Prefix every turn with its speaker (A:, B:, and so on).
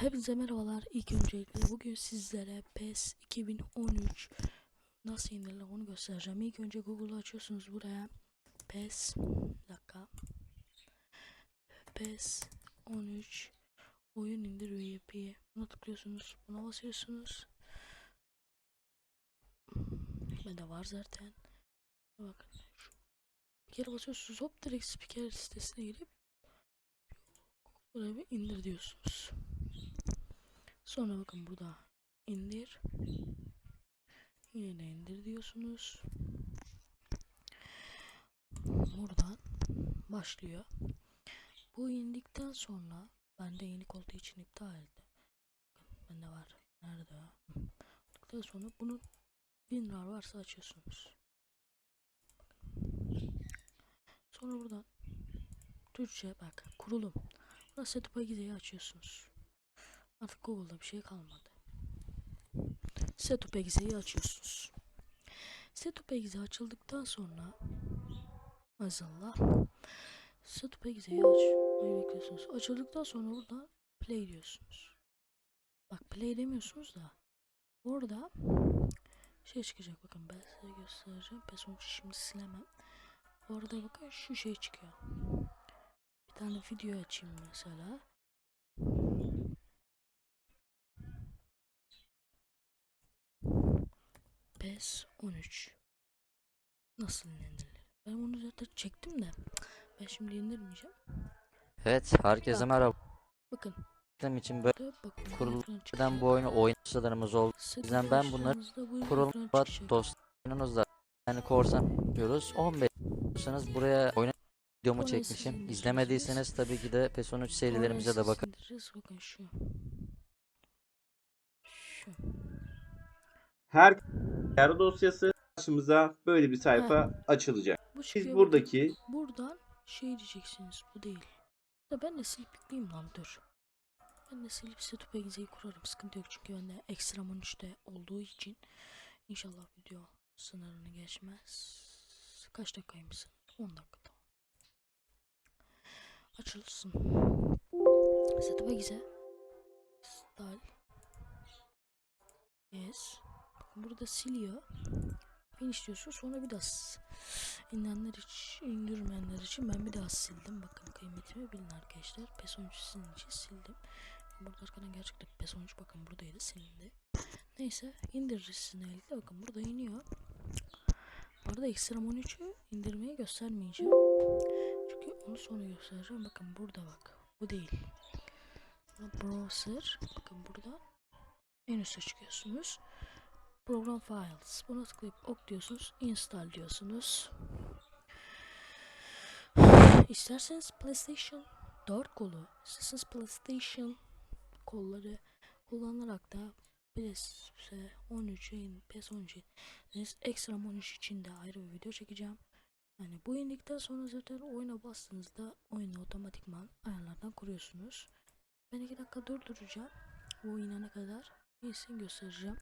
A: Hepinize merhabalar. İlk öncelikle bugün sizlere PES 2013 nasıl indirilir onu göstereceğim. İlk önce Google'u açıyorsunuz buraya. PES dakika. PES 13 oyun indir VIP. Buna tıklıyorsunuz. Buna basıyorsunuz. Bende var zaten. Bakın şu bir kere basıyorsunuz hop direkt spiker sitesine girip buraya bir indir diyorsunuz. Sonra bakın burada indir. Yine de indir diyorsunuz. Buradan başlıyor. Bu indikten sonra bende yeni koltuğu için iptal ettim. Bakın bende var. Nerede? Tıktan sonra bunun WinRAR varsa açıyorsunuz. Sonra buradan Türkçe bak kurulum. Burada Setup'a gideyi açıyorsunuz. Artık Google'da bir şey kalmadı. Setup Exe'yi açıyorsunuz. Setup Exe açıldıktan sonra Azallah Setup Exe'yi aç. Ay bekliyorsunuz. Açıldıktan sonra burada play diyorsunuz. Bak play demiyorsunuz da orada şey çıkacak bakın ben size göstereceğim. PES 13 şimdi silemem. Orada bakın şu şey çıkıyor. Bir tane video açayım mesela. PES 13 Nasıl indirilir? Ben bunu zaten çektim de ben şimdi indirmeyeceğim.
B: Evet, herkese
A: Bak.
B: merhaba.
A: Bakın
B: Benim için böyle neden bu oyunu oyuncularımız oldu.
A: Setup
B: yüzden ben bunları Kurulma dostlarınızla yani korsan yapıyoruz. 15 diyorsanız buraya oyun videomu
A: Orayı siz
B: çekmişim. İzlemediyseniz tabii ki de PES 13 serilerimize de bakın.
A: Bakın şu. Şu.
C: Her yer dosyası karşımıza böyle bir sayfa açılacak.
A: Bu
C: Siz
A: çıkıyor
C: buradaki
A: buradan şey diyeceksiniz bu değil. Ben de silip yükleyeyim lan dur. Ben de silip setup exe'yi kurarım sıkıntı yok çünkü bende ekstra 13'te olduğu için inşallah video sınırını geçmez. Kaç dakikaymış sınır? 10 dakika tamam. Açılsın. Setup exe. Style. Yes. Burada siliyor. Finish diyorsun sonra bir daha indirenler için, indirmeyenler için ben bir daha sildim. Bakın kıymetimi bilin arkadaşlar. PES 13 sizin için sildim. Burada arkadan gerçekten PES 13 bakın buradaydı silindi. Neyse indiririz sizin elde. Bakın burada iniyor. Bu arada Extreme 13'ü indirmeyi göstermeyeceğim. Çünkü onu sonra göstereceğim. Bakın burada bak. Bu değil. Browser. Bakın burada en üstte çıkıyorsunuz. Program Files. Buna tıklayıp ok diyorsunuz. Install diyorsunuz. İsterseniz PlayStation 4 kolu, isterseniz PlayStation kolları kullanarak da PS 13'in, PS 13'in ekstra 13 için de ayrı bir video çekeceğim. Yani bu indikten sonra zaten oyuna bastığınızda oyunu otomatikman ayarlardan kuruyorsunuz. Ben iki dakika durduracağım. Bu inene kadar iyisini göstereceğim.